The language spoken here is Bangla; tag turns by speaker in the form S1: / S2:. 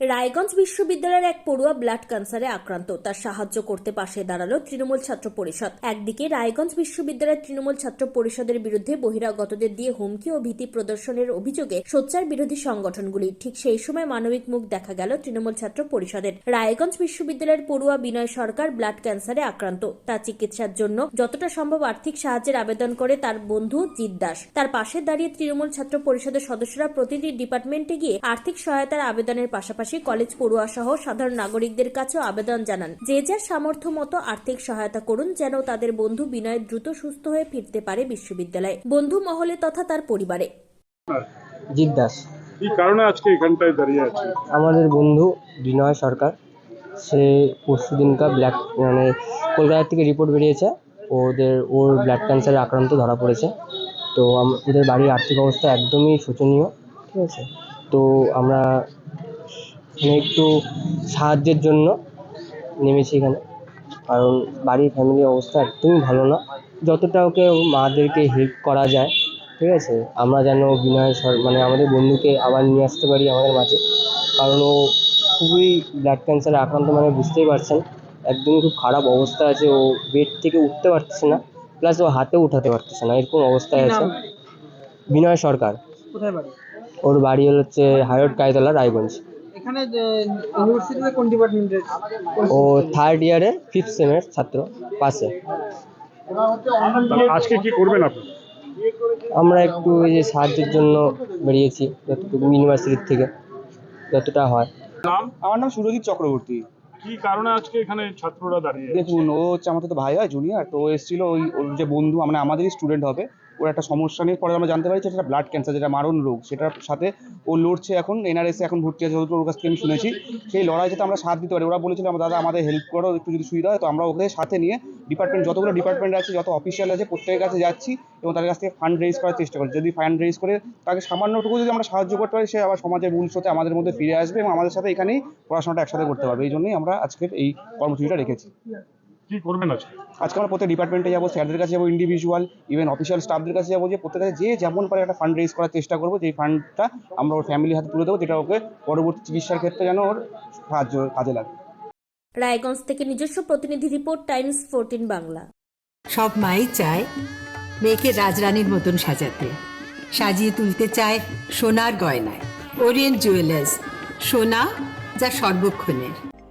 S1: রায়গঞ্জ বিশ্ববিদ্যালয়ের এক পড়ুয়া ব্লাড ক্যান্সারে আক্রান্ত। তার সাহায্য করতে পাশে দাঁড়াল তৃণমূল ছাত্র পরিষদ। একদিকে রায়গঞ্জ বিশ্ববিদ্যালয়ের তৃণমূল ছাত্র পরিষদের বিরুদ্ধে বহিরাগতদের দিয়ে হুমকি ও ভীতি প্রদর্শনের অভিযোগে সোচ্চার বিরোধী সংগঠনগুলি, ঠিক সেই সময় মানবিক মুখ দেখা গেল তৃণমূল ছাত্র পরিষদের। রায়গঞ্জ বিশ্ববিদ্যালয়ের পড়ুয়া বিনয় সরকার ব্লাড ক্যান্সারে আক্রান্ত। তার চিকিৎসার জন্য যতটা সম্ভব আর্থিক সাহায্যের আবেদন করে তার বন্ধু জিৎ দাস। তার পাশে দাঁড়িয়ে তৃণমূল ছাত্র পরিষদের সদস্যরা প্রতিটি ডিপার্টমেন্টে গিয়ে আর্থিক সহায়তার আবেদনের পাশাপাশি কলেজ পড়ুয়া সহ সাধারণ নাগরিকদের কাছেও আবেদন জানান। যে যার সামর্থ্য মতো আর্থিক সহায়তা করুন যেন তাদের বন্ধু বিনয় দ্রুত সুস্থ হয়ে ফিরতে পারে বিশ্ববিদ্যালয়ে। বন্ধু মহলে তথা তার পরিবারে।
S2: জিৎ দাস।
S3: কি কারণে আজকে এখানটায় দাঁড়িয়ে আছে?
S2: আমাদের বন্ধু বিনয় সরকার সে পরশু দিনকার ব্ল্যাক মানে কলকাতা থেকে রিপোর্ট বেরিয়েছে। ওদের ওর ব্লাড ক্যান্সারে আক্রান্ত ধরা পড়েছে। তো ওদের বাড়ির আর্থিক অবস্থা একদমই শোচনীয় ঠিক আছে? তো আমরা মানে একটু সাহায্যের জন্য নেমেছি এখানে। কারণ বাড়ির ফ্যামিলির অবস্থা একদমই ভালো না। যতটা ওকে মাদেরকে হেল্প করা যায় ঠিক আছে? আমরা যেন বিনয় সর মানে আমাদের বন্ধুকে আবার নিয়ে আসতে পারি আমাদের মাঝে। কারণ ও খুবই ব্লাড ক্যান্সারে আক্রান্ত মানে বুঝতেই পারছেন। একদমই খুব খারাপ অবস্থা আছে। ও বেড থেকে উঠতে পারতেছে না। প্লাস ও হাতেও উঠাতে পারতেছে না। এরকম অবস্থায় আছে। বিনয় সরকার। ওর বাড়ি হলো হচ্ছে হাইরোড কায়তলা রায়গঞ্জ।
S4: এখানে ইউনিভার্সিটিতে কোন ডিপার্টমেন্টের
S2: ও থার্ড ইয়ারের ফিফথ সেমের ছাত্র পাশে
S3: আজকে কি করবেন আপনি?
S2: আমরা একটু এই যে সাহায্যের জন্য বেরিয়েছি যতটুকু ইউনিভার্সিটির থেকে যতটা হয়।
S3: নাম?
S5: আমার নাম সুরজিৎ চক্রবর্তী।
S3: কি কারণে আজকে এখানে ছাত্ররা দাঁড়িয়ে
S5: দেখুন ও হচ্ছে আমাদের তো ভাই হয় জুনিয়র তো ও এসেছিল ওই ওর যে বন্ধু মানে আমাদেরই স্টুডেন্ট হবে। ওর একটা সমস্যা নিয়ে পরে আমরা জানতে পারি যে এটা ব্লাড ক্যান্সার যেটা মারণ রোগ, সেটার সাথে ও লড়ছে এখন এনআরএসে এখন ভর্তি আছে ওর কাছ থেকে আমি শুনেছি। সেই লড়াই যাতে আমরা সাথ দিতে পারি, ওরা বলেছিল দাদা, আমাদের হেল্প করো, একটু যদি সুবিধা হয়। তো আমরা ওদের সাথে নিয়ে ডিপার্টমেন্ট যতগুলো ডিপার্টমেন্ট আছে, যত অফিসিয়াল আছে, প্রত্যেকের কাছে যাচ্ছি এবং তাদের কাছ থেকে ফান্ড রেজ করার চেষ্টা করছি। যদি ফান্ড রেজ করে তাকে সামান্যটুকু যদি আমরা সাহায্য করতে পারি, সে আবার সমাজের মূল স্রোতে আমাদের মধ্যে ফিরে আসবে এবং আমাদের সাথে এখানেই পড়াশোনাটা একসাথে করতে পারবে। এই জন্যই আমরা আজকের এই কর্মসূচিটা রেখেছি।
S3: কি করবেন আজকে?
S5: আজকে আমরা প্রত্যেক ডিপার্টমেন্টে যাব স্যারদের কাছে যাব ইন্ডিভিজুয়াল ইভেন অফিসিয়াল স্টাফদের কাছে যাব যে প্রত্যেকের কাছে যে যেমন পারে একটা ফান্ড রেজ করার চেষ্টা করব যেই ফান্ডটা আমরা ওর ফ্যামিলির হাতে তুলে দেবো যেটা ওকে পরবর্তী চিকিৎসার ক্ষেত্রে যেন ওর সাহায্য কাজে লাগে।
S1: রায়গঞ্জ থেকে নিজস্ব প্রতিনিধি রিপোর্ট টাইমস ফোরটিন বাংলা।
S6: সব মাই চায় মেয়েকে রাজরানীর মতন সাজাতে। সাজিয়ে তুলতে চায় সোনার গয়নায়। ওরিয়েন্ট জুয়েলার্স সোনা যা সর্বক্ষণের।